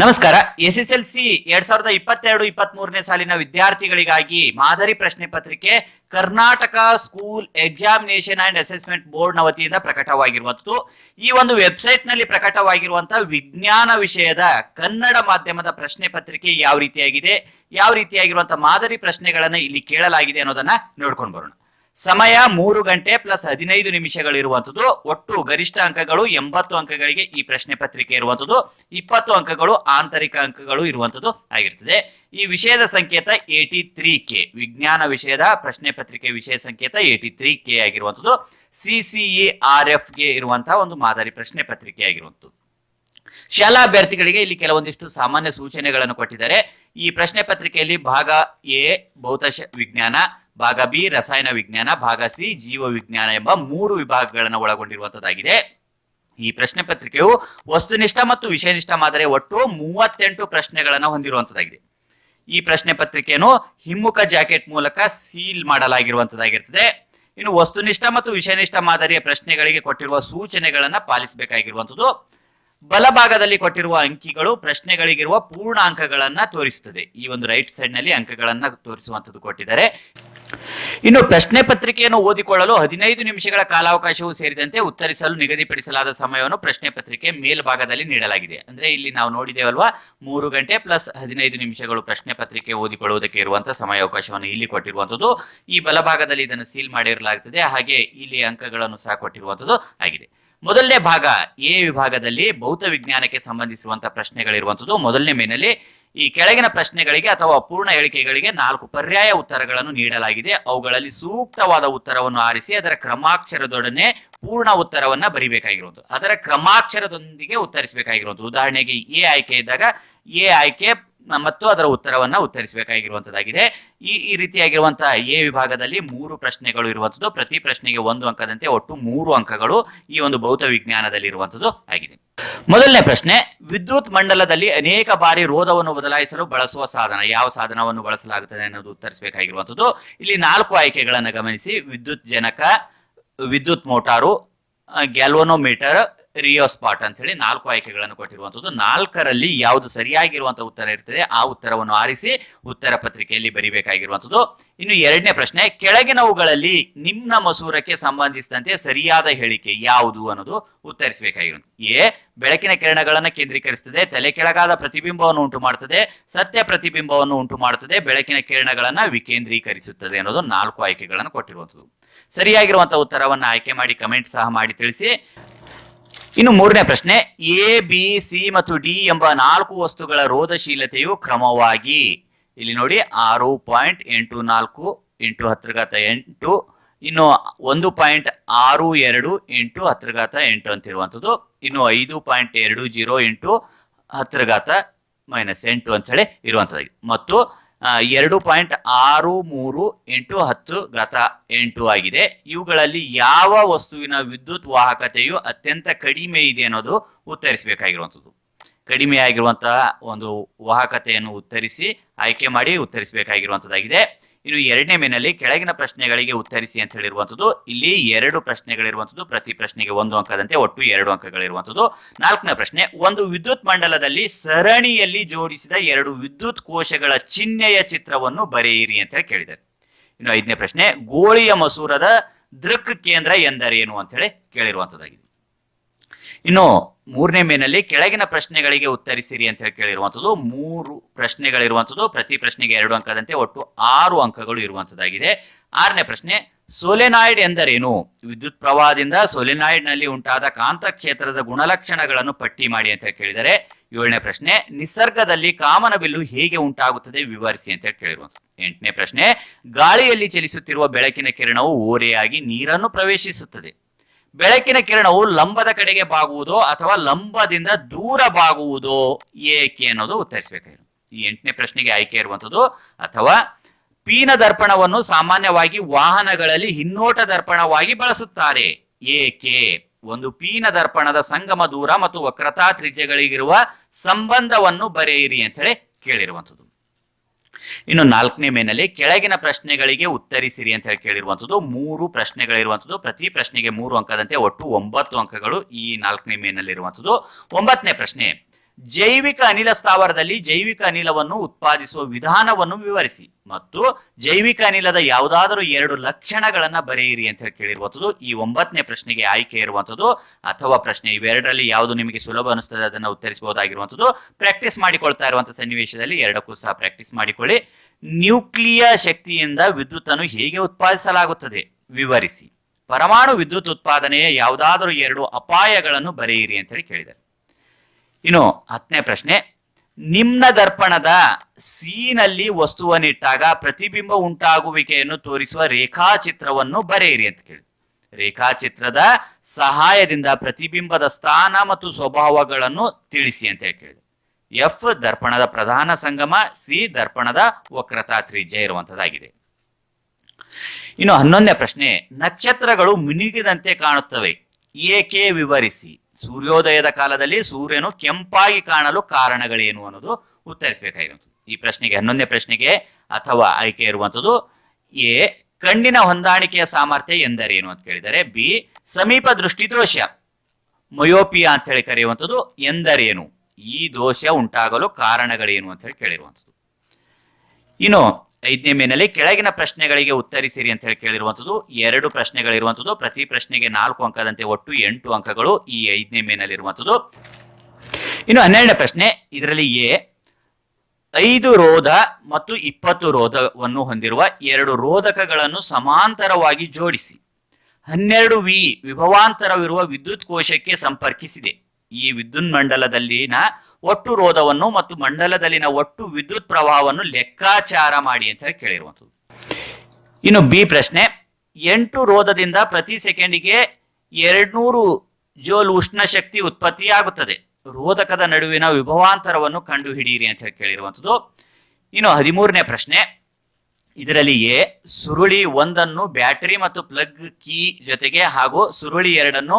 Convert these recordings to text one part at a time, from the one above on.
ನಮಸ್ಕಾರ. S S L C ಎರಡ್ ಸಾವಿರದ ಇಪ್ಪತ್ತೆರಡು ಇಪ್ಪತ್ತ್ ಮೂರನೇ ಸಾಲಿನ ವಿದ್ಯಾರ್ಥಿಗಳಿಗಾಗಿ ಮಾದರಿ ಪ್ರಶ್ನೆ ಪತ್ರಿಕೆ Karnataka school examination and assessment ಬೋರ್ಡ್ನ ವತಿಯಿಂದ ಪ್ರಕಟವಾಗಿರುವಂತದ್ದು ಈ ಒಂದು ವೆಬ್ಸೈಟ್ನಲ್ಲಿ ಪ್ರಕಟವಾಗಿರುವಂತಹ ವಿಜ್ಞಾನ ವಿಷಯದ ಕನ್ನಡ ಮಾಧ್ಯಮದ ಪ್ರಶ್ನೆ ಪತ್ರಿಕೆ ಯಾವ ರೀತಿಯಾಗಿದೆ, ಯಾವ ರೀತಿಯಾಗಿರುವಂತಹ ಮಾದರಿ ಪ್ರಶ್ನೆಗಳನ್ನ ಇಲ್ಲಿ ಕೇಳಲಾಗಿದೆ ಅನ್ನೋದನ್ನ ನೋಡ್ಕೊಂಡು ಬರೋಣ. ಸಮಯ ಮೂರು ಗಂಟೆ ಪ್ಲಸ್ ಹದಿನೈದು ನಿಮಿಷಗಳಿರುವಂಥದ್ದು. ಒಟ್ಟು ಗರಿಷ್ಠ ಅಂಕಗಳು ಎಂಬತ್ತು ಅಂಕಗಳಿಗೆ ಈ ಪ್ರಶ್ನೆ ಪತ್ರಿಕೆ ಇರುವಂತದ್ದು ಇಪ್ಪತ್ತು ಅಂಕಗಳು ಆಂತರಿಕ ಅಂಕಗಳು ಇರುವಂತದ್ದು ಆಗಿರ್ತದೆ. ಈ ವಿಷಯದ ಸಂಕೇತ ಏಟಿ ತ್ರೀ ಕೆ, ವಿಜ್ಞಾನ ವಿಷಯದ ಪ್ರಶ್ನೆ ಪತ್ರಿಕೆ ವಿಷಯ ಸಂಕೇತ ಏಟಿ ತ್ರೀ ಕೆ ಆಗಿರುವಂತದ್ದು ಸಿಸಿಇ ಆರ್ ಎಫ್ಗೆ ಇರುವಂತಹ ಒಂದು ಮಾದರಿ ಪ್ರಶ್ನೆ ಪತ್ರಿಕೆ ಆಗಿರುವಂಥದ್ದು. ಶಾಲಾ ಅಭ್ಯರ್ಥಿಗಳಿಗೆ ಇಲ್ಲಿ ಕೆಲವೊಂದಿಷ್ಟು ಸಾಮಾನ್ಯ ಸೂಚನೆಗಳನ್ನು ಕೊಟ್ಟಿದ್ದಾರೆ. ಈ ಪ್ರಶ್ನೆ ಪತ್ರಿಕೆಯಲ್ಲಿ ಭಾಗ ಎ, ಭೌತಶ, ವಿಜ್ಞಾನ ಭಾಗ ಬಿ, ರಸಾಯನ ವಿಜ್ಞಾನ, ಭಾಗ ಸಿ, ಜೀವ ವಿಜ್ಞಾನ ಎಂಬ ಮೂರು ವಿಭಾಗಗಳನ್ನು ಒಳಗೊಂಡಿರುವಂತದ್ದಾಗಿದೆ. ಈ ಪ್ರಶ್ನೆ ಪತ್ರಿಕೆಯು ವಸ್ತುನಿಷ್ಠ ಮತ್ತು ವಿಷಯನಿಷ್ಠ ಮಾದರಿ ಒಟ್ಟು ಮೂವತ್ತೆಂಟು ಪ್ರಶ್ನೆಗಳನ್ನು ಹೊಂದಿರುವಂತದ್ದಾಗಿದೆ. ಈ ಪ್ರಶ್ನೆ ಪತ್ರಿಕೆಯನ್ನು ಹಿಮ್ಮುಖ ಜಾಕೆಟ್ ಮೂಲಕ ಸೀಲ್ ಮಾಡಲಾಗಿರುವಂತದ್ದಾಗಿರ್ತದೆ. ಇನ್ನು ವಸ್ತುನಿಷ್ಠ ಮತ್ತು ವಿಷಯನಿಷ್ಠ ಮಾದರಿಯ ಪ್ರಶ್ನೆಗಳಿಗೆ ಕೊಟ್ಟಿರುವ ಸೂಚನೆಗಳನ್ನು ಪಾಲಿಸಬೇಕಾಗಿರುವಂಥದ್ದು ಬಲಭಾಗದಲ್ಲಿ ಕೊಟ್ಟಿರುವ ಅಂಕಿಗಳು ಪ್ರಶ್ನೆಗಳಿಗಿರುವ ಪೂರ್ಣ ಅಂಕಗಳನ್ನ ತೋರಿಸುತ್ತದೆ. ಈ ಒಂದು ರೈಟ್ ಸೈಡ್ನಲ್ಲಿ ಅಂಕಗಳನ್ನ ತೋರಿಸುವಂತದ್ದು ಕೊಟ್ಟಿದ್ದಾರೆ. ಇನ್ನು ಪ್ರಶ್ನೆ ಪತ್ರಿಕೆಯನ್ನು ಓದಿಕೊಳ್ಳಲು ಹದಿನೈದು ನಿಮಿಷಗಳ ಕಾಲಾವಕಾಶವೂ ಸೇರಿದಂತೆ ಉತ್ತರಿಸಲು ನಿಗದಿಪಡಿಸಲಾದ ಸಮಯವನ್ನು ಪ್ರಶ್ನೆ ಪತ್ರಿಕೆ ಮೇಲ್ಭಾಗದಲ್ಲಿ ನೀಡಲಾಗಿದೆ. ಅಂದ್ರೆ ಇಲ್ಲಿ ನಾವು ನೋಡಿದೇವಲ್ವಾ ಮೂರು ಗಂಟೆ ಪ್ಲಸ್ ಹದಿನೈದು ನಿಮಿಷಗಳು ಪ್ರಶ್ನೆ ಪತ್ರಿಕೆ ಓದಿಕೊಳ್ಳುವುದಕ್ಕೆ ಇರುವಂತಹ ಸಮಯಾವಕಾಶವನ್ನು ಇಲ್ಲಿ ಕೊಟ್ಟಿರುವಂತದ್ದು. ಈ ಬಲಭಾಗದಲ್ಲಿ ಇದನ್ನು ಸೀಲ್ ಮಾಡಿರಲಾಗುತ್ತದೆ ಹಾಗೆ ಇಲ್ಲಿ ಅಂಕಗಳನ್ನು ಸಹ ಕೊಟ್ಟಿರುವಂತದ್ದು ಆಗಿದೆ. ಮೊದಲನೇ ಭಾಗ, ಎ ವಿಭಾಗದಲ್ಲಿ ಭೌತ ವಿಜ್ಞಾನಕ್ಕೆ ಸಂಬಂಧಿಸುವಂತಹ ಪ್ರಶ್ನೆಗಳಿರುವಂತದ್ದು. ಮೊದಲನೇ ಮೇನಲ್ಲಿ ಈ ಕೆಳಗಿನ ಪ್ರಶ್ನೆಗಳಿಗೆ ಅಥವಾ ಅಪೂರ್ಣ ಹೇಳಿಕೆಗಳಿಗೆ ನಾಲ್ಕು ಪರ್ಯಾಯ ಉತ್ತರಗಳನ್ನು ನೀಡಲಾಗಿದೆ. ಅವುಗಳಲ್ಲಿ ಸೂಕ್ತವಾದ ಉತ್ತರವನ್ನು ಆರಿಸಿ ಅದರ ಕ್ರಮಾಕ್ಷರದೊಡನೆ ಪೂರ್ಣ ಉತ್ತರವನ್ನ ಬರಿಬೇಕಾಗಿರುವುದು ಅದರ ಕ್ರಮಾಕ್ಷರದೊಂದಿಗೆ ಉತ್ತರಿಸಬೇಕಾಗಿರುವುದು ಉದಾಹರಣೆಗೆ ಎ ಆಯ್ಕೆ ಇದ್ದಾಗ ಎ ಆಯ್ಕೆ ಮತ್ತು ಅದರ ಉತ್ತರವನ್ನ ಉತ್ತರಿಸಬೇಕಾಗಿರುವಂತದ್ದಾಗಿದೆ ಈ ಈ ರೀತಿಯಾಗಿರುವಂತಹ ಎ ವಿಭಾಗದಲ್ಲಿ ಮೂರು ಪ್ರಶ್ನೆಗಳು ಇರುವಂತದ್ದು ಪ್ರತಿ ಪ್ರಶ್ನೆಗೆ ಒಂದು ಅಂಕದಂತೆ ಒಟ್ಟು ಮೂರು ಅಂಕಗಳು ಈ ಒಂದು ಭೌತ ವಿಜ್ಞಾನದಲ್ಲಿ ಇರುವಂತದ್ದು ಆಗಿದೆ. ಮೊದಲನೇ ಪ್ರಶ್ನೆ, ವಿದ್ಯುತ್ ಮಂಡಲದಲ್ಲಿ ಅನೇಕ ಬಾರಿ ರೋಧವನ್ನು ಬದಲಾಯಿಸಲು ಬಳಸುವ ಸಾಧನ, ಯಾವ ಸಾಧನವನ್ನು ಬಳಸಲಾಗುತ್ತದೆ ಅನ್ನೋದು ಉತ್ತರಿಸಬೇಕಾಗಿರುವಂಥದ್ದು. ಇಲ್ಲಿ ನಾಲ್ಕು ಆಯ್ಕೆಗಳನ್ನು ಗಮನಿಸಿ, ವಿದ್ಯುತ್ ಜನಕ, ವಿದ್ಯುತ್ ಮೋಟಾರು ಗ್ಯಾಲ್ವನೋಮೀಟರ್ ರಿಯೋ ಸ್ಪಾಟ್ ಅಂತ ಹೇಳಿ ನಾಲ್ಕು ಆಯ್ಕೆಗಳನ್ನು ಕೊಟ್ಟಿರುವಂತದ್ದು ನಾಲ್ಕರಲ್ಲಿ ಯಾವುದು ಸರಿಯಾಗಿರುವಂತಹ ಉತ್ತರ ಇರ್ತದೆ, ಆ ಉತ್ತರವನ್ನು ಆರಿಸಿ ಉತ್ತರ ಪತ್ರಿಕೆಯಲ್ಲಿ ಬರಿಬೇಕಾಗಿರುವಂಥದ್ದು. ಇನ್ನು ಎರಡನೇ ಪ್ರಶ್ನೆ, ಕೆಳಗಿನವುಗಳಲ್ಲಿ ನಿಮ್ಮ ಮಸೂರಕ್ಕೆ ಸಂಬಂಧಿಸಿದಂತೆ ಸರಿಯಾದ ಹೇಳಿಕೆ ಯಾವುದು ಅನ್ನೋದು ಉತ್ತರಿಸಬೇಕಾಗಿರುವಂತ ಎ, ಬೆಳಕಿನ ಕಿರಣಗಳನ್ನು ಕೇಂದ್ರೀಕರಿಸುತ್ತದೆ ತಲೆ ಕೆಳಗಾದ ಪ್ರತಿಬಿಂಬವನ್ನು ಉಂಟು ಮಾಡುತ್ತದೆ ಸತ್ಯ ಪ್ರತಿಬಿಂಬವನ್ನು ಉಂಟು ಮಾಡುತ್ತದೆ ಬೆಳಕಿನ ಕಿರಣಗಳನ್ನು ವಿಕೇಂದ್ರೀಕರಿಸುತ್ತದೆ ಅನ್ನೋದು ನಾಲ್ಕು ಆಯ್ಕೆಗಳನ್ನು ಕೊಟ್ಟಿರುವಂತದ್ದು ಸರಿಯಾಗಿರುವಂತಹ ಉತ್ತರವನ್ನು ಆಯ್ಕೆ ಮಾಡಿ ಕಮೆಂಟ್ ಸಹ ಮಾಡಿ ತಿಳಿಸಿ. ಇನ್ನು ಮೂರನೇ ಪ್ರಶ್ನೆ ಎ ಬಿ ಸಿ ಮತ್ತು ಡಿ ಎಂಬ ನಾಲ್ಕು ವಸ್ತುಗಳ ರೋಧಶೀಲತೆಯು ಕ್ರಮವಾಗಿ ಇಲ್ಲಿ ನೋಡಿ, ಆರು ಪಾಯಿಂಟ್ ಎಂಟು ನಾಲ್ಕು ಎಂಟು ಹತ್ರಘಾತ ಎಂಟು, ಇನ್ನು ಒಂದು ಪಾಯಿಂಟ್ ಆರು ಎರಡು ಎಂಟು ಹತ್ರಘಾತ ಎಂಟು ಅಂತಿರುವಂಥದ್ದು, ಇನ್ನು ಐದು ಪಾಯಿಂಟ್ ಎರಡು ಜೀರೋ ಎಂಟು ಹತ್ರಘಾತ ಮೈನಸ್ ಎಂಟು ಅಂತ ಹೇಳಿ ಇರುವಂಥದ್ದಾಗಿದೆ ಮತ್ತು ಎರಡು ಪಾಯಿಂಟ್ ಆರು ಮೂರು ಎಂಟು ಹತ್ತು ಘಾತ ಎಂಟು ಆಗಿದೆ. ಇವುಗಳಲ್ಲಿ ಯಾವ ವಸ್ತುವಿನ ವಿದ್ಯುತ್ ವಾಹಕತೆಯು ಅತ್ಯಂತ ಕಡಿಮೆ ಇದೆ ಅನ್ನೋದು ಉತ್ತರಿಸಬೇಕಾಗಿರುವಂಥದ್ದು. ಕಡಿಮೆ ಆಗಿರುವಂತಹ ಒಂದು ವಾಹಕತೆಯನ್ನು ಉತ್ತರಿಸಿ ಆಯ್ಕೆ ಮಾಡಿ ಉತ್ತರಿಸಬೇಕಾಗಿರುವಂಥದ್ದಾಗಿದೆ ಇನ್ನು ಎರಡನೇ ಮೇನಲ್ಲಿ ಕೆಳಗಿನ ಪ್ರಶ್ನೆಗಳಿಗೆ ಉತ್ತರಿಸಿ ಅಂತ ಹೇಳಿರುವಂಥದ್ದು ಇಲ್ಲಿ ಎರಡು ಪ್ರಶ್ನೆಗಳಿರುವಂಥದ್ದು ಪ್ರತಿ ಪ್ರಶ್ನೆಗೆ ಒಂದು ಅಂಕದಂತೆ ಒಟ್ಟು ಎರಡು ಅಂಕಗಳಿರುವಂಥದ್ದು ನಾಲ್ಕನೇ ಪ್ರಶ್ನೆ, ಒಂದು ವಿದ್ಯುತ್ ಮಂಡಲದಲ್ಲಿ ಸರಣಿಯಲ್ಲಿ ಜೋಡಿಸಿದ ಎರಡು ವಿದ್ಯುತ್ ಕೋಶಗಳ ಚಿಹ್ನೆಯ ಚಿತ್ರವನ್ನು ಬರೆಯಿರಿ ಅಂತ ಹೇಳಿ ಕೇಳಿದ್ದಾರೆ ಇನ್ನು ಐದನೇ ಪ್ರಶ್ನೆ, ಗೋಳಿಯ ಮಸೂರದ ದೃಕ್ ಕೇಂದ್ರ ಎಂದರೇನು ಅಂತ ಹೇಳಿ ಕೇಳಿರುವಂತದ್ದಾಗಿದೆ. ಇನ್ನು ಮೂರನೇ ಮೇನಲ್ಲಿ ಕೆಳಗಿನ ಪ್ರಶ್ನೆಗಳಿಗೆ ಉತ್ತರಿಸಿರಿ ಅಂತ ಹೇಳಿ ಕೇಳಿರುವಂಥದ್ದು ಮೂರು ಪ್ರಶ್ನೆಗಳಿರುವಂಥದ್ದು ಪ್ರತಿ ಪ್ರಶ್ನೆಗೆ ಎರಡು ಅಂಕದಂತೆ ಒಟ್ಟು ಆರು ಅಂಕಗಳು ಇರುವಂತದ್ದಾಗಿದೆ. ಆರನೇ ಪ್ರಶ್ನೆ, ಸೋಲೆನಾಯ್ಡ್ ಎಂದರೇನು? ವಿದ್ಯುತ್ ಪ್ರವಾಹದಿಂದ ಸೋಲೆನಾಯ್ಡ್ನಲ್ಲಿ ಉಂಟಾದ ಕಾಂತ ಕ್ಷೇತ್ರದ ಗುಣಲಕ್ಷಣಗಳನ್ನು ಪಟ್ಟಿ ಮಾಡಿ ಅಂತ ಹೇಳಿ ಕೇಳಿದರೆ, ಏಳನೇ ಪ್ರಶ್ನೆ, ನಿಸರ್ಗದಲ್ಲಿ ಕಾಮನಬಿಲ್ಲು ಹೇಗೆ ಉಂಟಾಗುತ್ತದೆ ವಿವರಿಸಿ ಅಂತ ಹೇಳಿ ಕೇಳಿರುವಂಥದ್ದು ಎಂಟನೇ ಪ್ರಶ್ನೆ, ಗಾಳಿಯಲ್ಲಿ ಚಲಿಸುತ್ತಿರುವ ಬೆಳಕಿನ ಕಿರಣವು ಓರೆಯಾಗಿ ನೀರನ್ನು ಪ್ರವೇಶಿಸುತ್ತದೆ. ಬೆಳಕಿನ ಕಿರಣವು ಲಂಬದ ಕಡೆಗೆ ಬಾಗುವುದೋ ಅಥವಾ ಲಂಬದಿಂದ ದೂರ ಬಾಗುವುದೋ ಏಕೆ ಅನ್ನೋದು ಉತ್ತರಿಸಬೇಕಾಗಿರೋದು. ಈ ಎಂಟನೇ ಪ್ರಶ್ನೆಗೆ ಆಯ್ಕೆ ಇರುವಂಥದ್ದು, ಅಥವಾ ಪೀನ ದರ್ಪಣವನ್ನು ಸಾಮಾನ್ಯವಾಗಿ ವಾಹನಗಳಲ್ಲಿ ಹಿನ್ನೋಟ ದರ್ಪಣವಾಗಿ ಬಳಸುತ್ತಾರೆ. ಏಕೆ? ಒಂದು ಪೀನ ದರ್ಪಣದ ಸಂಗಮ ದೂರ ಮತ್ತು ವಕ್ರತಾ ತ್ರಿಜ್ಯಗಳಿಗಿರುವ ಸಂಬಂಧವನ್ನು ಬರೆಯಿರಿ ಅಂತೇಳಿ ಕೇಳಿರುವಂಥದ್ದು. ಇನ್ನು ನಾಲ್ಕನೇ ಮೇನಲ್ಲಿ ಕೆಳಗಿನ ಪ್ರಶ್ನೆಗಳಿಗೆ ಉತ್ತರಿಸಿರಿ ಅಂತ ಹೇಳಿ ಕೇಳಿರುವಂಥದ್ದು, ಮೂರು ಪ್ರಶ್ನೆಗಳಿರುವಂಥದ್ದು, ಪ್ರತಿ ಪ್ರಶ್ನೆಗೆ ಮೂರು ಅಂಕದಂತೆ ಒಟ್ಟು ಒಂಬತ್ತು ಅಂಕಗಳು ಈ ನಾಲ್ಕನೇ ಮೇನಲ್ಲಿ ಇರುವಂಥದ್ದು ಒಂಬತ್ತನೇ ಪ್ರಶ್ನೆ ಜೈವಿಕ ಅನಿಲ ಸ್ಥಾವರದಲ್ಲಿ ಜೈವಿಕ ಅನಿಲವನ್ನು ಉತ್ಪಾದಿಸುವ ವಿಧಾನವನ್ನು ವಿವರಿಸಿ. ಮತ್ತು ಜೈವಿಕ ಅನಿಲದ ಯಾವುದಾದರೂ ಎರಡು ಲಕ್ಷಣಗಳನ್ನ ಬರೆಯಿರಿ ಅಂತ ಹೇಳಿ ಕೇಳಿರುವಂಥದ್ದು. ಈ ಒಂಬತ್ತನೇ ಪ್ರಶ್ನೆಗೆ ಆಯ್ಕೆ ಇರುವಂಥದ್ದು. ಅಥವಾ ಪ್ರಶ್ನೆ ಇವೆರಡರಲ್ಲಿ ಯಾವುದು ನಿಮಗೆ ಸುಲಭ ಅನಿಸ್ತದೆ ಅದನ್ನು ಉತ್ತರಿಸಬಹುದಾಗಿರುವಂಥದ್ದು. ಪ್ರಾಕ್ಟೀಸ್ ಮಾಡಿಕೊಳ್ತಾ ಇರುವಂತಹ ಸನ್ನಿವೇಶದಲ್ಲಿ ಎರಡಕ್ಕೂ ಸಹ ಪ್ರಾಕ್ಟೀಸ್ ಮಾಡಿಕೊಳ್ಳಿ. ನ್ಯೂಕ್ಲಿಯ ಶಕ್ತಿಯಿಂದ ವಿದ್ಯುತ್ ಅನ್ನು ಹೇಗೆ ಉತ್ಪಾದಿಸಲಾಗುತ್ತದೆ? ವಿವರಿಸಿ. ಪರಮಾಣು ವಿದ್ಯುತ್ ಉತ್ಪಾದನೆಯ ಯಾವುದಾದರೂ ಎರಡು ಅಪಾಯಗಳನ್ನು ಬರೆಯಿರಿ ಅಂತ ಹೇಳಿ ಕೇಳಿದ್ದಾರೆ ಇನ್ನು ಹತ್ತನೇ ಪ್ರಶ್ನೆ, ನಿಮ್ನ ದರ್ಪಣದ ಸೀನಲ್ಲಿ ವಸ್ತುವನ್ನಿಟ್ಟಾಗ ಪ್ರತಿಬಿಂಬ ಉಂಟಾಗುವಿಕೆಯನ್ನು ತೋರಿಸುವ ರೇಖಾಚಿತ್ರವನ್ನು ಬರೆಯಿರಿ ಅಂತ ಕೇಳಿ. ರೇಖಾಚಿತ್ರದ ಸಹಾಯದಿಂದ ಪ್ರತಿಬಿಂಬದ ಸ್ಥಾನ ಮತ್ತು ಸ್ವಭಾವಗಳನ್ನು ತಿಳಿಸಿ ಅಂತ ಕೇಳಿದೆ ಎಫ್ ದರ್ಪಣದ ಪ್ರಧಾನ ಸಂಗಮ, ಸಿ ದರ್ಪಣದ ವಕ್ರತಾ ತ್ರಿಜ್ಯ ಇರುವಂತದ್ದಾಗಿದೆ ಇನ್ನು ಹನ್ನೊಂದನೇ ಪ್ರಶ್ನೆ, ನಕ್ಷತ್ರಗಳು ಮಿನುಗಿದಂತೆ ಕಾಣುತ್ತವೆ, ಏಕೆ ವಿವರಿಸಿ? ಸೂರ್ಯೋದಯದ ಕಾಲದಲ್ಲಿ ಸೂರ್ಯನು ಕೆಂಪಾಗಿ ಕಾಣಲು ಕಾರಣಗಳೇನು ಅನ್ನೋದು ಉತ್ತರಿಸಬೇಕಾಗಿರುವಂಥದ್ದು ಈ ಪ್ರಶ್ನೆಗೆ, ಹನ್ನೊಂದನೇ ಪ್ರಶ್ನೆಗೆ ಅಥವಾ ಆಯ್ಕೆ ಇರುವಂಥದ್ದು, ಎ, ಕಣ್ಣಿನ ಹೊಂದಾಣಿಕೆಯ ಸಾಮರ್ಥ್ಯ ಎಂದರೇನು ಅಂತ ಕೇಳಿದರೆ, ಬಿ, ಸಮೀಪ ದೃಷ್ಟಿ ದೋಷ, ಮಯೋಪಿಯಾ ಅಂತ ಹೇಳಿ ಕರೆಯುವಂಥದ್ದು ಎಂದರೇನು? ಈ ದೋಷ ಉಂಟಾಗಲು ಕಾರಣಗಳೇನು ಅಂತ ಹೇಳಿ ಕೇಳಿರುವಂಥದ್ದು. ಇನ್ನು ಐದನೇ ಮೇನಲ್ಲಿ ಕೆಳಗಿನ ಪ್ರಶ್ನೆಗಳಿಗೆ ಉತ್ತರಿಸಿರಿ ಅಂತ ಹೇಳಿ ಕೇಳಿರುವಂಥದ್ದು, ಎರಡು ಪ್ರಶ್ನೆಗಳಿರುವಂಥದ್ದು ಪ್ರತಿ ಪ್ರಶ್ನೆಗೆ ನಾಲ್ಕು ಅಂಕದಂತೆ ಒಟ್ಟು ಎಂಟು ಅಂಕಗಳು ಈ ಐದನೇ ಮೇನಲ್ಲಿ ಇರುವಂಥದ್ದು. ಇನ್ನು ಹನ್ನೆರಡನೇ ಪ್ರಶ್ನೆ, ಇದರಲ್ಲಿ ಎ, ಐದು ರೋಧ ಮತ್ತು ಇಪ್ಪತ್ತು ರೋಧವನ್ನು ಹೊಂದಿರುವ ಎರಡು ರೋಧಕಗಳನ್ನು ಸಮಾಂತರವಾಗಿ ಜೋಡಿಸಿ, ಹನ್ನೆರಡು ವಿ ವಿಭವಾಂತರವಿರುವ ವಿದ್ಯುತ್ ಕೋಶಕ್ಕೆ ಸಂಪರ್ಕಿಸಿದೆ. ಈ ವಿದ್ಯುತ್ ಮಂಡಲದಲ್ಲಿನ ಒಟ್ಟು ರೋಧವನ್ನು ಮತ್ತು ಮಂಡಲದಲ್ಲಿನ ಒಟ್ಟು ವಿದ್ಯುತ್ ಪ್ರವಾಹವನ್ನು ಲೆಕ್ಕಾಚಾರ ಮಾಡಿ ಅಂತ ಕೇಳಿರುವಂಥದ್ದು. ಇನ್ನು ಬಿ ಪ್ರಶ್ನೆ, ಎಂಟು ರೋಧದಿಂದ ಪ್ರತಿ ಸೆಕೆಂಡಿಗೆ ಎರಡ್ನೂರು ಜೋಲ್ ಉಷ್ಣ ಶಕ್ತಿ ಉತ್ಪತ್ತಿಯಾಗುತ್ತದೆ. ರೋಧಕದ ನಡುವಿನ ವಿಭವಾಂತರವನ್ನು ಕಂಡುಹಿಡಿಯಿರಿ ಅಂತ ಕೇಳಿರುವಂಥದ್ದು. ಇನ್ನು ಹದಿಮೂರನೇ ಪ್ರಶ್ನೆ, ಇದರಲ್ಲಿ ಎ, ಸುರುಳಿ ಒಂದನ್ನು ಬ್ಯಾಟರಿ ಮತ್ತು ಪ್ಲಗ್ ಕೀ ಜೊತೆಗೆ ಹಾಗೂ ಸುರುಳಿ ಎರಡನ್ನು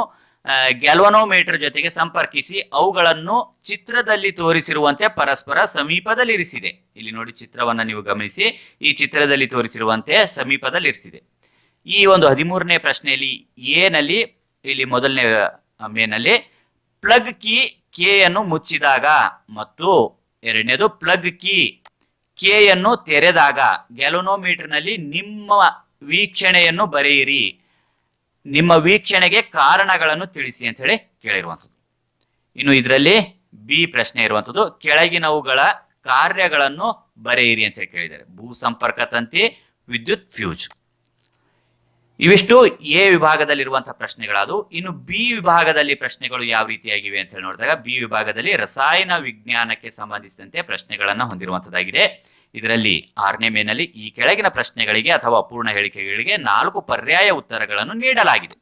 ಗ್ಯಾಲ್ವನೋಮೀಟರ್ ಜೊತೆಗೆ ಸಂಪರ್ಕಿಸಿ ಅವುಗಳನ್ನು ಚಿತ್ರದಲ್ಲಿ ತೋರಿಸಿರುವಂತೆ ಪರಸ್ಪರ ಸಮೀಪದಲ್ಲಿರಿಸಿದೆ. ಇಲ್ಲಿ ನೋಡಿ ಚಿತ್ರವನ್ನ ನೀವು ಗಮನಿಸಿ. ಈ ಚಿತ್ರದಲ್ಲಿ ತೋರಿಸಿರುವಂತೆ ಸಮೀಪದಲ್ಲಿರಿಸಿದೆ. ಈ ಒಂದು ಹದಿಮೂರನೇ ಪ್ರಶ್ನೆಯಲ್ಲಿ ಎನಲ್ಲಿ ಇಲ್ಲಿ ಮೊದಲನೇ ಮೇನಲ್ಲಿ ಪ್ಲಗ್ ಕೀ ಕೆ ಅನ್ನು ಮುಚ್ಚಿದಾಗ ಮತ್ತು ಎರಡನೇದು ಪ್ಲಗ್ ಕೀ ಕೆ ಯನ್ನು ತೆರೆದಾಗ ನಲ್ಲಿ ನಿಮ್ಮ ವೀಕ್ಷಣೆಯನ್ನು ಬರೆಯಿರಿ. ನಿಮ್ಮ ವೀಕ್ಷಣೆಗೆ ಕಾರಣಗಳನ್ನು ತಿಳಿಸಿ ಅಂತ ಹೇಳಿ ಕೇಳಿರುವಂಥದ್ದು. ಇನ್ನು ಇದರಲ್ಲಿ ಬಿ ಪ್ರಶ್ನೆ ಇರುವಂಥದ್ದು, ಕೆಳಗಿನವುಗಳ ಕಾರ್ಯಗಳನ್ನು ಬರೆಯಿರಿ ಅಂತ ಹೇಳಿ ಕೇಳಿದ್ದಾರೆ. ಭೂ ಸಂಪರ್ಕ ತಂತಿ, ವಿದ್ಯುತ್ ಫ್ಯೂಜ್. ಇವಿಷ್ಟು ಎ ವಿಭಾಗದಲ್ಲಿರುವಂತಹ ಪ್ರಶ್ನೆಗಳಾದವು. ಇನ್ನು ಬಿ ವಿಭಾಗದಲ್ಲಿ ಪ್ರಶ್ನೆಗಳು ಯಾವ ರೀತಿಯಾಗಿವೆ ಅಂತ ಹೇಳಿ ನೋಡಿದಾಗ, ಬಿ ವಿಭಾಗದಲ್ಲಿ ರಸಾಯನ ವಿಜ್ಞಾನಕ್ಕೆ ಸಂಬಂಧಿಸಿದಂತೆ ಪ್ರಶ್ನೆಗಳನ್ನು ಹೊಂದಿರುವಂತದ್ದಾಗಿದೆ ಇದರಲ್ಲಿ ಆರನೇ ಮೇನಲ್ಲಿ ಈ ಕೆಳಗಿನ ಪ್ರಶ್ನೆಗಳಿಗೆ ಅಥವಾ ಅಪೂರ್ಣ ಹೇಳಿಕೆಗಳಿಗೆ ನಾಲ್ಕು ಪರ್ಯಾಯ ಉತ್ತರಗಳನ್ನು ನೀಡಲಾಗಿದೆ.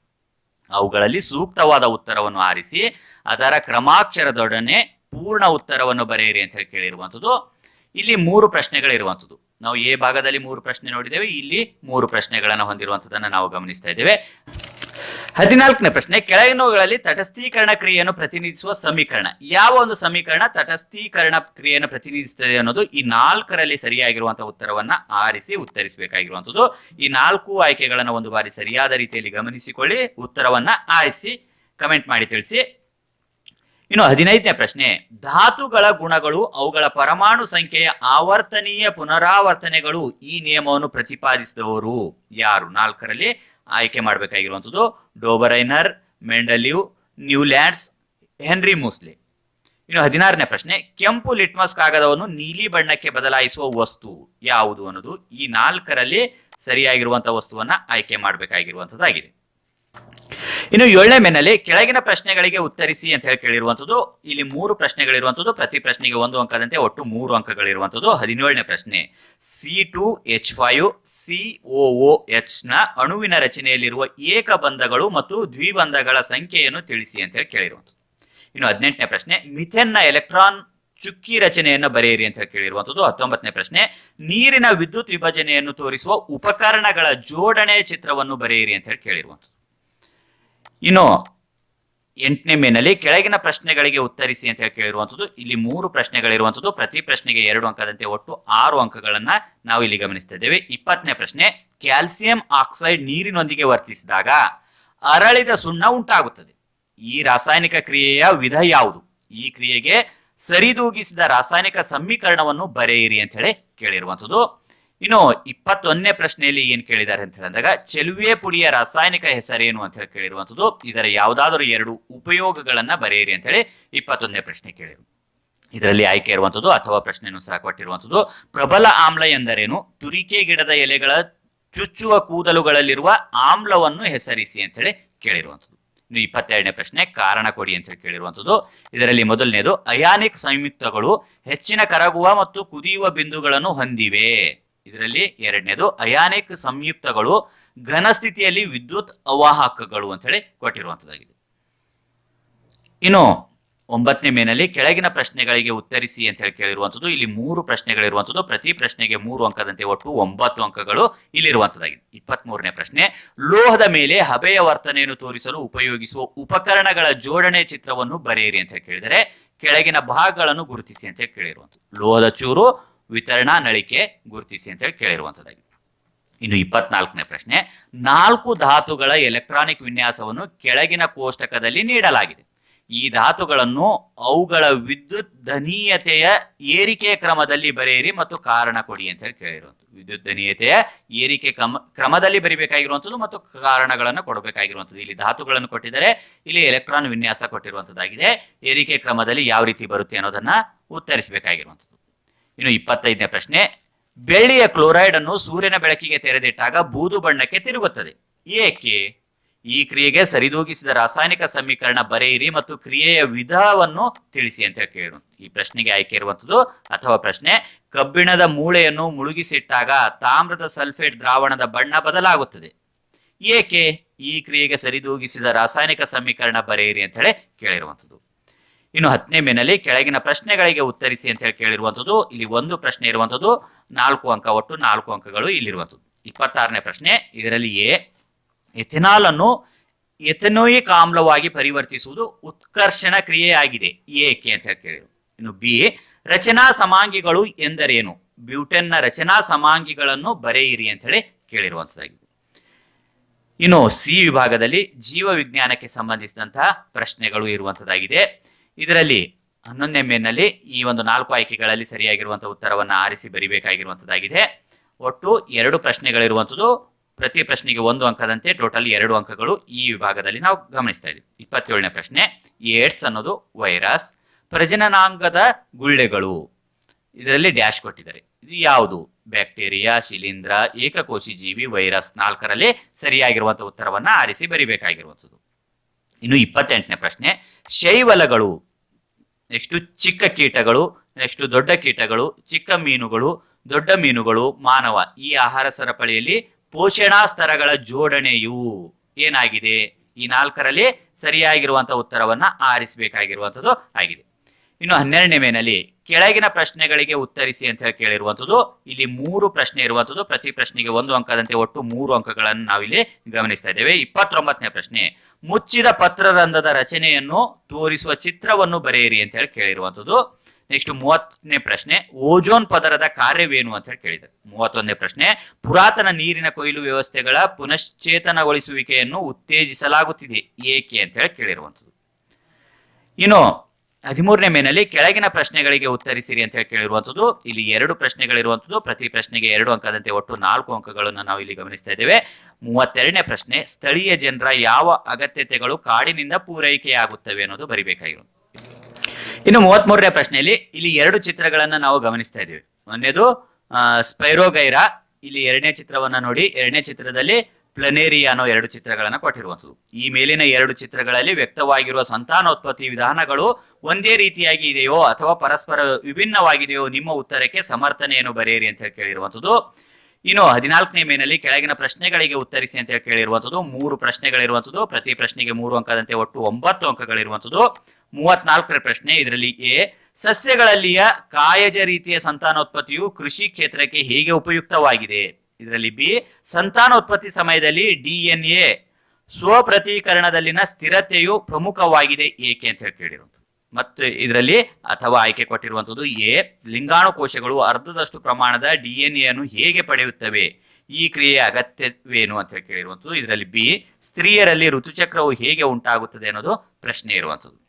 ಅವುಗಳಲ್ಲಿ ಸೂಕ್ತವಾದ ಉತ್ತರವನ್ನು ಆರಿಸಿ, ಅದರ ಕ್ರಮಾಕ್ಷರದೊಡನೆ ಪೂರ್ಣ ಉತ್ತರವನ್ನು ಬರೆಯಿರಿ ಅಂತ ಹೇಳಿ ಕೇಳಿರುವಂಥದ್ದು. ಇಲ್ಲಿ ಮೂರು ಪ್ರಶ್ನೆಗಳಿರುವಂಥದ್ದು. ನಾವು ಎ ಭಾಗದಲ್ಲಿ ಮೂರು ಪ್ರಶ್ನೆ ನೋಡಿದ್ದೇವೆ. ಇಲ್ಲಿ ಮೂರು ಪ್ರಶ್ನೆಗಳನ್ನು ಹೊಂದಿರುವಂತದನ್ನ ನಾವು ಗಮನಿಸ್ತಾ ಇದ್ದೇವೆ. ಹದಿನಾಲ್ಕನೇ ಪ್ರಶ್ನೆ, ಕೆಳಗಿನವುಗಳಲ್ಲಿ ತಟಸ್ಥೀಕರಣ ಕ್ರಿಯೆಯನ್ನು ಪ್ರತಿನಿಧಿಸುವ ಸಮೀಕರಣ. ಯಾವ ಒಂದು ಸಮೀಕರಣ ತಟಸ್ಥೀಕರಣ ಕ್ರಿಯೆಯನ್ನು ಪ್ರತಿನಿಧಿಸುತ್ತದೆ ಅನ್ನೋದು ಈ ನಾಲ್ಕರಲ್ಲಿ ಸರಿಯಾಗಿರುವಂತಹ ಉತ್ತರವನ್ನ ಆರಿಸಿ ಉತ್ತರಿಸಬೇಕಾಗಿರುವಂಥದ್ದು. ಈ ನಾಲ್ಕು ಆಯ್ಕೆಗಳನ್ನು ಒಂದು ಬಾರಿ ಸರಿಯಾದ ರೀತಿಯಲ್ಲಿ ಗಮನಿಸಿಕೊಳ್ಳಿ, ಉತ್ತರವನ್ನ ಆರಿಸಿ, ಕಮೆಂಟ್ ಮಾಡಿ ತಿಳಿಸಿ. ಇನ್ನು ಹದಿನೈದನೇ ಪ್ರಶ್ನೆ, ಧಾತುಗಳ ಗುಣಗಳು ಅವುಗಳ ಪರಮಾಣು ಸಂಖ್ಯೆಯ ಆವರ್ತನೀಯ ಪುನರಾವರ್ತನೆಗಳು ಈ ನಿಯಮವನ್ನು ಪ್ರತಿಪಾದಿಸಿದವರು ಯಾರು? ನಾಲ್ಕರಲ್ಲಿ ಆಯ್ಕೆ ಮಾಡಬೇಕಾಗಿರುವಂಥದ್ದು ಡೋಬರೈನರ್ ಮೆಂಡಲಿವ್ ನ್ಯೂಲ್ಯಾಂಡ್ಸ್, ಹೆನ್ರಿ ಮೂಸ್ಲಿ. ಇನ್ನು ಹದಿನಾರನೇ ಪ್ರಶ್ನೆ, ಕೆಂಪು ಲಿಟ್ಮಸ್ ಕಾಗದವನ್ನು ನೀಲಿ ಬಣ್ಣಕ್ಕೆ ಬದಲಾಯಿಸುವ ವಸ್ತು ಯಾವುದು ಅನ್ನೋದು ಈ ನಾಲ್ಕರಲ್ಲಿ ಸರಿಯಾಗಿರುವಂತಹ ವಸ್ತುವನ್ನ ಆಯ್ಕೆ ಮಾಡಬೇಕಾಗಿರುವಂತದ್ದಾಗಿದೆ ಇನ್ನು ಏಳನೇ ಮೇನಲ್ಲಿ ಕೆಳಗಿನ ಪ್ರಶ್ನೆಗಳಿಗೆ ಉತ್ತರಿಸಿ ಅಂತ ಹೇಳಿ ಕೇಳಿರುವಂತದ್ದು ಇಲ್ಲಿ ಮೂರು ಪ್ರಶ್ನೆಗಳಿರುವಂತದ್ದು ಪ್ರತಿ ಪ್ರಶ್ನೆಗೆ ಒಂದು ಅಂಕದಂತೆ ಒಟ್ಟು ಮೂರು ಅಂಕಗಳಿರುವಂತದ್ದು ಹದಿನೇಳನೇ ಪ್ರಶ್ನೆ. C two H five C O ಎಚ್ನ ಅಣುವಿನ ರಚನೆಯಲ್ಲಿರುವ ಏಕಬಂಧಗಳು ಮತ್ತು ದ್ವಿಬಂಧಗಳ ಸಂಖ್ಯೆಯನ್ನು ತಿಳಿಸಿ ಅಂತ ಹೇಳಿ ಕೇಳಿರುವಂತದ್ದು ಇನ್ನು ಹದಿನೆಂಟನೇ ಪ್ರಶ್ನೆ, ಮಿಥೆನ್ನ ಎಲೆಕ್ಟ್ರಾನ್ ಚುಕ್ಕಿ ರಚನೆಯನ್ನು ಬರೆಯಿರಿ ಅಂತ ಹೇಳಿ ಕೇಳಿರುವಂತದ್ದು ಹತ್ತೊಂಬತ್ತನೇ ಪ್ರಶ್ನೆ, ನೀರಿನ ವಿದ್ಯುತ್ ವಿಭಜನೆಯನ್ನು ತೋರಿಸುವ ಉಪಕರಣಗಳ ಜೋಡಣೆ ಚಿತ್ರವನ್ನು ಬರೆಯಿರಿ ಅಂತ ಹೇಳಿ ಕೇಳಿರುವಂತದ್ದು ಇನ್ನು ಎಂಟನೇ ಮೇನಲ್ಲಿ ಕೆಳಗಿನ ಪ್ರಶ್ನೆಗಳಿಗೆ ಉತ್ತರಿಸಿ ಅಂತ ಹೇಳಿ ಕೇಳಿರುವಂಥದ್ದು, ಇಲ್ಲಿ ಮೂರು ಪ್ರಶ್ನೆಗಳಿರುವಂಥದ್ದು, ಪ್ರತಿ ಪ್ರಶ್ನೆಗೆ ಎರಡು ಅಂಕದಂತೆ ಒಟ್ಟು ಆರು ಅಂಕಗಳನ್ನ ನಾವು ಇಲ್ಲಿ ಗಮನಿಸ್ತಾ ಇದ್ದೇವೆ. ಇಪ್ಪತ್ತನೇ ಪ್ರಶ್ನೆ, ಕ್ಯಾಲ್ಸಿಯಂ ಆಕ್ಸೈಡ್ ನೀರಿನೊಂದಿಗೆ ವರ್ತಿಸಿದಾಗ ಅರಳಿದ ಸುಣ್ಣ ಉಂಟಾಗುತ್ತದೆ. ಈ ರಾಸಾಯನಿಕ ಕ್ರಿಯೆಯ ವಿಧ ಯಾವುದು? ಈ ಕ್ರಿಯೆಗೆ ಸರಿದೂಗಿಸಿದ ರಾಸಾಯನಿಕ ಸಮೀಕರಣವನ್ನು ಬರೆಯಿರಿ ಅಂತ ಹೇಳಿ ಕೇಳಿರುವಂತದ್ದು ಇನ್ನು ಇಪ್ಪತ್ತೊಂದನೇ ಪ್ರಶ್ನೆಯಲ್ಲಿ ಏನ್ ಕೇಳಿದ್ದಾರೆ ಅಂತ ಹೇಳಿದಾಗ, ಚೆಲುವೆ ಪುಡಿಯ ರಾಸಾಯನಿಕ ಹೆಸರೇನು ಅಂತ ಹೇಳಿ ಕೇಳಿರುವಂತದ್ದು ಇದರ ಯಾವುದಾದರೂ ಎರಡು ಉಪಯೋಗಗಳನ್ನ ಬರೆಯಿರಿ ಅಂತ ಹೇಳಿ ಇಪ್ಪತ್ತೊಂದನೇ ಪ್ರಶ್ನೆ ಕೇಳಿರು ಇದರಲ್ಲಿ ಆಯ್ಕೆ ಇರುವಂತದ್ದು ಅಥವಾ ಪ್ರಶ್ನೆಯನ್ನು ಸಹ ಕೊಟ್ಟಿರುವಂತದ್ದು ಪ್ರಬಲ ಆಮ್ಲ ಎಂದರೇನು? ತುರಿಕೆ ಗಿಡದ ಎಲೆಗಳ ಚುಚ್ಚುವ ಕೂದಲುಗಳಲ್ಲಿರುವ ಆಮ್ಲವನ್ನು ಹೆಸರಿಸಿ ಅಂತ ಹೇಳಿ ಕೇಳಿರುವಂತದ್ದು ಇನ್ನು ಇಪ್ಪತ್ತೆರಡನೇ ಪ್ರಶ್ನೆ, ಕಾರಣ ಕೊಡಿ ಅಂತ ಹೇಳಿ ಕೇಳಿರುವಂತದ್ದು ಇದರಲ್ಲಿ ಮೊದಲನೇದು, ಅಯಾನಿಕ್ ಸಂಯುಕ್ತಗಳು ಹೆಚ್ಚಿನ ಕರಗುವ ಮತ್ತು ಕುದಿಯುವ ಬಿಂದುಗಳನ್ನು ಹೊಂದಿವೆ. ಇದರಲ್ಲಿ ಎರಡನೇದು ಅಯಾನಿಕ್ ಸಂಯುಕ್ತಗಳು ಘನ ಸ್ಥಿತಿಯಲ್ಲಿ ವಿದ್ಯುತ್ ಅವಾಹಕಗಳು ಅಂತ ಹೇಳಿ ಕೊಟ್ಟಿರುವಂತದ್ದಾಗಿದೆ. ಇನ್ನು ಒಂಬತ್ತನೇ ಮೇನಲ್ಲಿ ಕೆಳಗಿನ ಪ್ರಶ್ನೆಗಳಿಗೆ ಉತ್ತರಿಸಿ ಅಂತ ಹೇಳಿ ಕೇಳಿರುವಂತದ್ದು, ಇಲ್ಲಿ ಮೂರು ಪ್ರಶ್ನೆಗಳಿರುವಂಥದ್ದು ಪ್ರತಿ ಪ್ರಶ್ನೆಗೆ ಮೂರು ಅಂಕದಂತೆ ಒಟ್ಟು ಒಂಬತ್ತು ಅಂಕಗಳು ಇಲ್ಲಿರುವಂತದ್ದಾಗಿದೆ. ಇಪ್ಪತ್ತ್ ಮೂರನೇ ಪ್ರಶ್ನೆ, ಲೋಹದ ಮೇಲೆ ಹಬೆಯ ವರ್ತನೆಯನ್ನು ತೋರಿಸಲು ಉಪಯೋಗಿಸುವ ಉಪಕರಣಗಳ ಜೋಡಣೆ ಚಿತ್ರವನ್ನು ಬರೆಯಿರಿ ಅಂತ ಹೇಳಿ ಕೇಳಿದರೆ, ಕೆಳಗಿನ ಭಾಗಗಳನ್ನು ಗುರುತಿಸಿ ಅಂತ ಹೇಳಿ ಕೇಳಿರುವಂಥದ್ದು ಲೋಹದ ಚೂರು ವಿತರಣಾ ನಳಿಕೆ ಗುರುತಿಸಿ ಅಂತ ಹೇಳಿ ಕೇಳಿರುವಂತದ್ದಾಗಿದೆ ಇನ್ನು ಇಪ್ಪತ್ನಾಲ್ಕನೇ ಪ್ರಶ್ನೆ, ನಾಲ್ಕು ಧಾತುಗಳ ಎಲೆಕ್ಟ್ರಾನಿಕ್ ವಿನ್ಯಾಸವನ್ನು ಕೆಳಗಿನ ಕೋಷ್ಟಕದಲ್ಲಿ ನೀಡಲಾಗಿದೆ. ಈ ಧಾತುಗಳನ್ನು ಅವುಗಳ ವಿದ್ಯುತ್ ಧನೀಯತೆಯ ಏರಿಕೆ ಕ್ರಮದಲ್ಲಿ ಬರೆಯಿರಿ ಮತ್ತು ಕಾರಣ ಕೊಡಿ ಅಂತ ಹೇಳಿ ಕೇಳಿರುವಂಥದ್ದು. ವಿದ್ಯುತ್ ಧನೀಯತೆಯ ಏರಿಕೆ ಕ್ರಮ, ಕ್ರಮದಲ್ಲಿ ಬರಿಬೇಕಾಗಿರುವಂಥದ್ದು ಮತ್ತು ಕಾರಣಗಳನ್ನು ಕೊಡಬೇಕಾಗಿರುವಂಥದ್ದು. ಇಲ್ಲಿ ಧಾತುಗಳನ್ನು ಕೊಟ್ಟಿದ್ದಾರೆ, ಇಲ್ಲಿ ಎಲೆಕ್ಟ್ರಾನ್ ವಿನ್ಯಾಸ ಕೊಟ್ಟಿರುವಂಥದ್ದಾಗಿದೆ. ಏರಿಕೆ ಕ್ರಮದಲ್ಲಿ ಯಾವ ರೀತಿ ಬರುತ್ತೆ ಅನ್ನೋದನ್ನ ಉತ್ತರಿಸಬೇಕಾಗಿರುವಂಥದ್ದು. ಇನ್ನು ಇಪ್ಪತ್ತೈದನೇ ಪ್ರಶ್ನೆ, ಬೆಳ್ಳಿಯ ಕ್ಲೋರೈಡ್ ಅನ್ನು ಸೂರ್ಯನ ಬೆಳಕಿಗೆ ತೆರೆದಿಟ್ಟಾಗ ಬೂದು ಬಣ್ಣಕ್ಕೆ ತಿರುಗುತ್ತದೆ. ಏಕೆ? ಈ ಕ್ರಿಯೆಗೆ ಸರಿದೂಗಿಸಿದ ರಾಸಾಯನಿಕ ಸಮೀಕರಣ ಬರೆಯಿರಿ ಮತ್ತು ಕ್ರಿಯೆಯ ವಿಧವನ್ನು ತಿಳಿಸಿ ಅಂತ ಹೇಳಿ ಈ ಪ್ರಶ್ನೆಗೆ ಆಯ್ಕೆ ಇರುವಂತದ್ದು ಅಥವಾ ಪ್ರಶ್ನೆ, ಕಬ್ಬಿಣದ ಮೂಳೆಯನ್ನು ಮುಳುಗಿಸಿಟ್ಟಾಗ ತಾಮ್ರದ ಸಲ್ಫೇಟ್ ದ್ರಾವಣದ ಬಣ್ಣ ಬದಲಾಗುತ್ತದೆ. ಏಕೆ? ಈ ಕ್ರಿಯೆಗೆ ಸರಿದೂಗಿಸಿದ ರಾಸಾಯನಿಕ ಸಮೀಕರಣ ಬರೆಯಿರಿ ಅಂತ ಹೇಳಿ ಕೇಳಿರುವಂತದ್ದು ಇನ್ನು ಹತ್ತನೇ ಮೇನಲ್ಲಿ ಕೆಳಗಿನ ಪ್ರಶ್ನೆಗಳಿಗೆ ಉತ್ತರಿಸಿ ಅಂತ ಹೇಳಿ ಕೇಳಿರುವಂಥದ್ದು, ಇಲ್ಲಿ ಒಂದು ಪ್ರಶ್ನೆ ಇರುವಂಥದ್ದು, ನಾಲ್ಕು ಅಂಕ ಒಟ್ಟು ನಾಲ್ಕು ಅಂಕಗಳು ಇಲ್ಲಿರುವಂಥದ್ದು. ಇಪ್ಪತ್ತಾರನೇ ಪ್ರಶ್ನೆ, ಇದರಲ್ಲಿ ಎ, ಎಥೆನಾಲ್ ಅನ್ನು ಎಥೆನೋಯಿಕ್ ಆಮ್ಲವಾಗಿ ಪರಿವರ್ತಿಸುವುದು ಉತ್ಕರ್ಷಣ ಕ್ರಿಯೆಯಾಗಿದೆ. ಏಕೆ ಅಂತ ಹೇಳಿ ಕೇಳಿದರು ಇನ್ನು ಬಿ, ರಚನಾ ಸಮಾಂಗಿಗಳು ಎಂದರೇನು? ಬ್ಯೂಟೆನ್ನ ರಚನಾ ಸಮಾಂಗಿಗಳನ್ನು ಬರೆಯಿರಿ ಅಂತ ಹೇಳಿ ಕೇಳಿರುವಂಥದ್ದಾಗಿದೆ. ಇನ್ನು ಸಿ ವಿಭಾಗದಲ್ಲಿ ಜೀವ ವಿಜ್ಞಾನಕ್ಕೆ ಸಂಬಂಧಿಸಿದಂತಹ ಪ್ರಶ್ನೆಗಳು ಇರುವಂತದ್ದಾಗಿದೆ ಇದರಲ್ಲಿ ಹನ್ನೊಂದನೇ ಮೇನಲ್ಲಿ ಈ ಒಂದು ನಾಲ್ಕು ಆಯ್ಕೆಗಳಲ್ಲಿ ಸರಿಯಾಗಿರುವಂತಹ ಉತ್ತರವನ್ನು ಆರಿಸಿ ಬರಿಬೇಕಾಗಿರುವಂತದ್ದಾಗಿದೆ ಒಟ್ಟು ಎರಡು ಪ್ರಶ್ನೆಗಳಿರುವಂಥದ್ದು. ಪ್ರತಿ ಪ್ರಶ್ನೆಗೆ ಒಂದು ಅಂಕದಂತೆ ಟೋಟಲ್ ಎರಡು ಅಂಕಗಳು ಈ ವಿಭಾಗದಲ್ಲಿ ನಾವು ಗಮನಿಸ್ತಾ ಇದ್ದೀವಿ. ಇಪ್ಪತ್ತೇಳನೇ ಪ್ರಶ್ನೆ, ಏಡ್ಸ್ ಅನ್ನೋದು ವೈರಸ್, ಪ್ರಜನನಾಂಗದ ಗುಳ್ಳೆಗಳು. ಇದರಲ್ಲಿ ಡ್ಯಾಶ್ ಕೊಟ್ಟಿದ್ದಾರೆ. ಇದು ಯಾವುದು? ಬ್ಯಾಕ್ಟೀರಿಯಾ, ಶಿಲೀಂಧ್ರ, ಏಕಕೋಶಿ ಜೀವಿ, ವೈರಸ್ ನಾಲ್ಕರಲ್ಲಿ ಸರಿಯಾಗಿರುವಂಥ ಉತ್ತರವನ್ನು ಆರಿಸಿ ಬರಿಬೇಕಾಗಿರುವಂಥದ್ದು. ಇನ್ನು ಇಪ್ಪತ್ತೆಂಟನೇ ಪ್ರಶ್ನೆ, ಶೈವಲಗಳು. ನೆಕ್ಸ್ಟ್ ಚಿಕ್ಕ ಕೀಟಗಳು, ನೆಕ್ಸ್ಟ್ ದೊಡ್ಡ ಕೀಟಗಳು, ಚಿಕ್ಕ ಮೀನುಗಳು, ದೊಡ್ಡ ಮೀನುಗಳು, ಮಾನವ. ಈ ಆಹಾರ ಸರಪಳಿಯಲ್ಲಿ ಪೋಷಣಾ ಸ್ತರಗಳ ಜೋಡಣೆಯು ಏನಾಗಿದೆ? ಈ ನಾಲ್ಕರಲ್ಲಿ ಸರಿಯಾಗಿರುವಂತಹ ಉತ್ತರವನ್ನ ಆರಿಸಬೇಕಾಗಿರುವಂಥದ್ದು ಆಗಿದೆ. ಇನ್ನು ಹನ್ನೆರಡನೇ ಮೇನಲ್ಲಿ ಕೆಳಗಿನ ಪ್ರಶ್ನೆಗಳಿಗೆ ಉತ್ತರಿಸಿ ಅಂತ ಹೇಳಿ ಕೇಳಿರುವಂಥದ್ದು, ಇಲ್ಲಿ ಮೂರು ಪ್ರಶ್ನೆ ಇರುವಂಥದ್ದು, ಪ್ರತಿ ಪ್ರಶ್ನೆಗೆ ಒಂದು ಅಂಕದಂತೆ ಒಟ್ಟು ಮೂರು ಅಂಕಗಳನ್ನು ನಾವಿಲ್ಲಿ ಗಮನಿಸ್ತಾ ಇದ್ದೇವೆ. ಇಪ್ಪತ್ತೊಂಬತ್ತನೇ ಪ್ರಶ್ನೆ, ಮುಚ್ಚಿದ ಪತ್ರರಂಧದ ರಚನೆಯನ್ನು ತೋರಿಸುವ ಚಿತ್ರವನ್ನು ಬರೆಯಿರಿ ಅಂತ ಹೇಳಿ ಕೇಳಿರುವಂಥದ್ದು. ನೆಕ್ಸ್ಟ್ ಮೂವತ್ತನೇ ಪ್ರಶ್ನೆ, ಓಜೋನ್ ಪದರದ ಕಾರ್ಯವೇನು ಅಂತ ಹೇಳಿ ಕೇಳಿದ್ದಾರೆ ಮೂವತ್ತೊಂದನೇ ಪ್ರಶ್ನೆ, ಪುರಾತನ ನೀರಿನ ಕೊಯ್ಲು ವ್ಯವಸ್ಥೆಗಳ ಪುನಶ್ಚೇತನಗೊಳಿಸುವಿಕೆಯನ್ನು ಉತ್ತೇಜಿಸಲಾಗುತ್ತಿದೆ ಏಕೆ ಅಂತ ಹೇಳಿ ಕೇಳಿರುವಂಥದ್ದು. ಇನ್ನು ಹದಿಮೂರನೇ ಮೇನಲ್ಲಿ ಕೆಳಗಿನ ಪ್ರಶ್ನೆಗಳಿಗೆ ಉತ್ತರಿಸಿರಿ ಅಂತ ಹೇಳಿ ಕೇಳಿರುವಂಥದ್ದು. ಇಲ್ಲಿ ಎರಡು ಪ್ರಶ್ನೆಗಳಿರುವಂಥದ್ದು. ಪ್ರತಿ ಪ್ರಶ್ನೆಗೆ ಎರಡು ಅಂಕದಂತೆ ಒಟ್ಟು ನಾಲ್ಕು ಅಂಕಗಳನ್ನು ನಾವು ಇಲ್ಲಿ ಗಮನಿಸ್ತಾ ಇದ್ದೇವೆ. ಮೂವತ್ತೆರಡನೇ ಪ್ರಶ್ನೆ, ಸ್ಥಳೀಯ ಜನರ ಯಾವ ಅಗತ್ಯತೆಗಳು ಕಾಡಿನಿಂದ ಪೂರೈಕೆಯಾಗುತ್ತವೆ ಅನ್ನೋದು ಬರಿಬೇಕಾಗಿರೋದು. ಇನ್ನು ಮೂವತ್ಮೂರನೇ ಪ್ರಶ್ನೆಯಲ್ಲಿ ಇಲ್ಲಿ ಎರಡು ಚಿತ್ರಗಳನ್ನು ನಾವು ಗಮನಿಸ್ತಾ ಇದ್ದೀವಿ. ಒಂದನೇದು ಸ್ಪೈರೋಗೈರಾ. ಇಲ್ಲಿ ಎರಡನೇ ಚಿತ್ರವನ್ನ ನೋಡಿ. ಎರಡನೇ ಚಿತ್ರದಲ್ಲಿ ಪ್ಲನೇರಿಯಾ ಅನ್ನೋ ಎರಡು ಚಿತ್ರಗಳನ್ನು ಕೊಟ್ಟಿರುವಂಥದ್ದು. ಈ ಮೇಲಿನ ಎರಡು ಚಿತ್ರಗಳಲ್ಲಿ ವ್ಯಕ್ತವಾಗಿರುವ ಸಂತಾನೋತ್ಪತ್ತಿ ವಿಧಾನಗಳು ಒಂದೇ ರೀತಿಯಾಗಿ ಇದೆಯೋ ಅಥವಾ ಪರಸ್ಪರ ವಿಭಿನ್ನವಾಗಿದೆಯೋ ನಿಮ್ಮ ಉತ್ತರಕ್ಕೆ ಸಮರ್ಥನೆಯನ್ನು ಬರೆಯಿರಿ ಅಂತ ಹೇಳಿ ಕೇಳಿರುವಂಥದ್ದು. ಇನ್ನು ಹದಿನಾಲ್ಕನೇ ಮೇನಲ್ಲಿ ಕೆಳಗಿನ ಪ್ರಶ್ನೆಗಳಿಗೆ ಉತ್ತರಿಸಿ ಅಂತ ಹೇಳಿ ಕೇಳಿರುವಂಥದ್ದು. ಮೂರು ಪ್ರಶ್ನೆಗಳಿರುವಂಥದ್ದು. ಪ್ರತಿ ಪ್ರಶ್ನೆಗೆ ಮೂರು ಅಂಕದಂತೆ ಒಟ್ಟು ಒಂಬತ್ತು ಅಂಕಗಳಿರುವಂಥದ್ದು. ಮೂವತ್ನಾಲ್ಕರ ಪ್ರಶ್ನೆ ಇದರಲ್ಲಿ ಎ, ಸಸ್ಯಗಳಲ್ಲಿಯ ಕಾಯಜ ರೀತಿಯ ಸಂತಾನೋತ್ಪತ್ತಿಯು ಕೃಷಿ ಕ್ಷೇತ್ರಕ್ಕೆ ಹೇಗೆ ಉಪಯುಕ್ತವಾಗಿದೆ? ಇದರಲ್ಲಿ ಬಿ, ಸಂತಾನೋತ್ಪತ್ತಿ ಸಮಯದಲ್ಲಿ ಡಿಎನ್ಎ ಸ್ವಪ್ರತೀಕರಣದಲ್ಲಿನ ಸ್ಥಿರತೆಯು ಪ್ರಮುಖವಾಗಿದೆ ಏಕೆ ಅಂತ ಹೇಳಿ ಕೇಳಿರುವಂಥದ್ದು. ಮತ್ತು ಇದರಲ್ಲಿ ಅಥವಾ ಆಯ್ಕೆ ಕೊಟ್ಟಿರುವಂಥದ್ದು ಎ ಲಿಂಗಾಣು ಕೋಶಗಳು ಅರ್ಧದಷ್ಟು ಪ್ರಮಾಣದ ಡಿಎನ್ಎ ಅನ್ನು ಹೇಗೆ ಪಡೆಯುತ್ತವೆ, ಈ ಕ್ರಿಯೆ ಅಗತ್ಯವೇನು ಅಂತ ಹೇಳಿ ಕೇಳಿರುವಂಥದ್ದು. ಇದರಲ್ಲಿ ಬಿ, ಸ್ತ್ರೀಯರಲ್ಲಿ ಋತುಚಕ್ರವು ಹೇಗೆ ಉಂಟಾಗುತ್ತದೆ ಅನ್ನೋದು ಪ್ರಶ್ನೆ ಇರುವಂಥದ್ದು.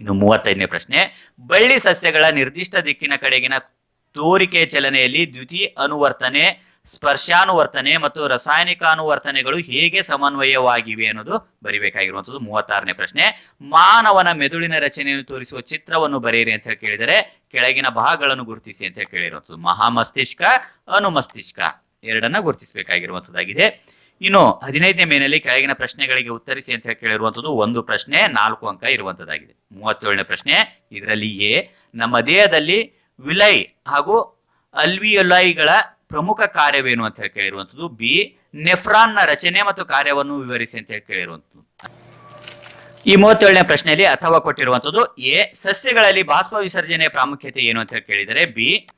ಇನ್ನು ಮೂವತ್ತೈದನೇ ಪ್ರಶ್ನೆ, ಬಳ್ಳಿ ಸಸ್ಯಗಳ ನಿರ್ದಿಷ್ಟ ದಿಕ್ಕಿನ ಕಡೆಗಿನ ತೋರಿಕೆ ಚಲನೆಯಲ್ಲಿ ದ್ವಿತೀಯ ಅನುವರ್ತನೆ ಸ್ಪರ್ಶಾನುವರ್ತನೆ ಮತ್ತು ರಸಾಯನಿಕಾನುವರ್ತನೆಗಳು ಹೇಗೆ ಸಮನ್ವಯವಾಗಿವೆ ಅನ್ನೋದು ಬರೀಬೇಕಾಗಿರುವಂಥದ್ದು ಮೂವತ್ತಾರನೇ ಪ್ರಶ್ನೆ. ಮಾನವನ ಮೆದುಳಿನ ರಚನೆಯನ್ನು ತೋರಿಸುವ ಚಿತ್ರವನ್ನು ಬರೆಯಿರಿ ಅಂತ ಹೇಳಿ ಕೇಳಿದರೆ ಕೆಳಗಿನ ಭಾಗಗಳನ್ನು ಗುರುತಿಸಿ ಅಂತ ಹೇಳಿ ಕೇಳಿರುವಂಥದ್ದು. ಮಹಾಮಸ್ತಿಷ್ಕ, ಅನುಮಸ್ತಿಷ್ಕ ಎರಡನ್ನ ಗುರುತಿಸಬೇಕಾಗಿರುವಂಥದ್ದಾಗಿದೆ. ಇನ್ನು ಹದಿನೈದನೇ ಮೇನಲ್ಲಿ ಕೆಳಗಿನ ಪ್ರಶ್ನೆಗಳಿಗೆ ಉತ್ತರಿಸಿ ಅಂತ ಹೇಳಿ ಕೇಳಿರುವಂಥದ್ದು ಒಂದು ಪ್ರಶ್ನೆ, ನಾಲ್ಕು ಅಂಕ ಇರುವಂಥದ್ದಾಗಿದೆ. ಮೂವತ್ತೇಳನೇ ಪ್ರಶ್ನೆ, ಇದರಲ್ಲಿ ಎ, ನಮ್ಮ ದೇಹದಲ್ಲಿ ವಿಲೈ ಹಾಗೂ ಅಲ್ವಿಯೊಲೈಗಳ ಪ್ರಮುಖ ಕಾರ್ಯವೇನು ಅಂತ ಹೇಳಿ ಕೇಳಿರುವಂಥದ್ದು, ಬಿ ನ ರಚನೆ ಮತ್ತು ಕಾರ್ಯವನ್ನು ವಿವರಿಸಿ ಅಂತ ಹೇಳಿ ಕೇಳಿರುವಂಥದ್ದು. ಈ ಮೂವತ್ತೇಳನೇ ಪ್ರಶ್ನೆಯಲ್ಲಿ ಅಥವಾ ಕೊಟ್ಟಿರುವಂಥದ್ದು, ಎ, ಸಸ್ಯಗಳಲ್ಲಿ ಬಾಷ್ಪ ವಿಸರ್ಜನೆಯ ಪ್ರಾಮುಖ್ಯತೆ ಏನು ಅಂತ ಹೇಳಿ ಕೇಳಿದರೆ, ಬಿ,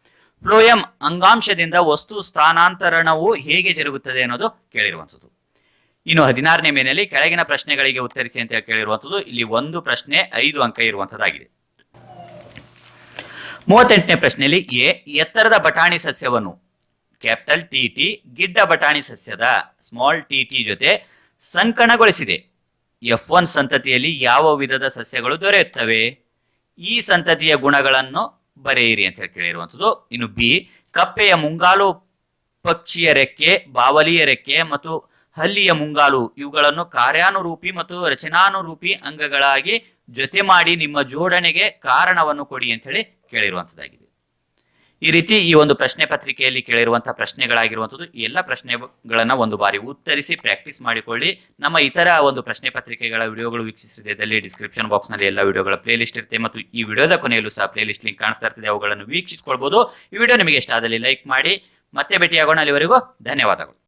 ಫ್ಲೋಯಂ ಅಂಗಾಂಶದಿಂದ ವಸ್ತು ಸ್ಥಾನಾಂತರಣವು ಹೇಗೆ ಜರುಗುತ್ತದೆ ಅನ್ನೋದು ಕೇಳಿರುವಂಥದ್ದು. ಇನ್ನು ಹದಿನಾರನೇ ಮೇನಲ್ಲಿ ಕೆಳಗಿನ ಪ್ರಶ್ನೆಗಳಿಗೆ ಉತ್ತರಿಸಿ ಅಂತ ಹೇಳಿ ಕೇಳಿರುವಂಥದ್ದು, ಇಲ್ಲಿ ಒಂದು ಪ್ರಶ್ನೆ, ಐದು ಅಂಕ ಇರುವಂಥದ್ದಾಗಿದೆ. ಮೂವತ್ತೆಂಟನೇ ಪ್ರಶ್ನೆಯಲ್ಲಿ ಎ, ಎತ್ತರದ ಬಟಾಣಿ ಸಸ್ಯವನ್ನು ಕ್ಯಾಪಿಟಲ್ ಟಿ ಟಿ ಗಿಡ್ಡ ಬಟಾಣಿ ಸಸ್ಯದ ಸ್ಮಾಲ್ ಟಿ ಟಿ ಜೊತೆ ಸಂಕಣಗೊಳಿಸಿದೆ. ಎಫ್ ಒನ್ ಸಂತತಿಯಲ್ಲಿ ಯಾವ ವಿಧದ ಸಸ್ಯಗಳು ದೊರೆಯುತ್ತವೆ? ಈ ಸಂತತಿಯ ಗುಣಗಳನ್ನು ಬರೆಯಿರಿ ಅಂತ ಹೇಳಿ ಕೇಳಿರುವಂಥದ್ದು. ಇನ್ನು ಬಿ, ಕಪ್ಪೆಯ ಮುಂಗಾಲು ಪಕ್ಷಿಯ ರೆಕ್ಕೆ, ಬಾವಲಿಯ ರೆಕ್ಕೆ ಮತ್ತು ಹಲ್ಲಿಯ ಮುಂಗಾಲು ಇವುಗಳನ್ನು ಕಾರ್ಯಾನುರೂಪಿ ಮತ್ತು ರಚನಾನುರೂಪಿ ಅಂಗಗಳಾಗಿ ಜೊತೆ ಮಾಡಿ ನಿಮ್ಮ ಜೋಡಣೆಗೆ ಕಾರಣವನ್ನು ಕೊಡಿ ಅಂತ ಹೇಳಿ ಕೇಳಿರುವಂತದ್ದಾಗಿದೆ ಈ ರೀತಿ ಈ ಒಂದು ಪ್ರಶ್ನೆ ಪತ್ರಿಕೆಯಲ್ಲಿ ಕೇಳಿರುವಂತಹ ಪ್ರಶ್ನೆಗಳಾಗಿರುವಂಥದ್ದು ಎಲ್ಲ ಪ್ರಶ್ನೆಗಳನ್ನ ಒಂದು ಬಾರಿ ಉತ್ತರಿಸಿ ಪ್ರಾಕ್ಟೀಸ್ ಮಾಡಿಕೊಳ್ಳಿ. ನಮ್ಮ ಇತರ ಒಂದು ಪ್ರಶ್ನೆ ಪತ್ರಿಕೆಗಳ ವಿಡಿಯೋಗಳು ವೀಕ್ಷಿಸಿದಲ್ಲಿ ಡಿಸ್ಕ್ರಿಪ್ಷನ್ ಬಾಕ್ಸ್ನಲ್ಲಿ ಎಲ್ಲ ವಿಡಿಯೋಗಳ ಪ್ಲೇ ಲಿಸ್ಟ್ ಇರುತ್ತೆ ಮತ್ತು ಈ ವಿಡಿಯೋದ ಕೊನೆಯಲ್ಲೂ ಸಹ ಪ್ಲೇ ಲಿಸ್ಟ್ ಲಿಂಕ್ ಕಾಣಿಸ್ತಾ ಇರ್ತದೆ, ಅವುಗಳನ್ನು ವೀಕ್ಷಿಸಿಕೊಳ್ಬಹುದು ಈ ವಿಡಿಯೋ ನಿಮಗೆ ಇಷ್ಟ ಆದಲ್ಲಿ ಲೈಕ್ ಮಾಡಿ. ಮತ್ತೆ ಭೇಟಿಯಾಗೋಣ ಅಲ್ಲಿವರೆಗೂ. ಧನ್ಯವಾದಗಳು.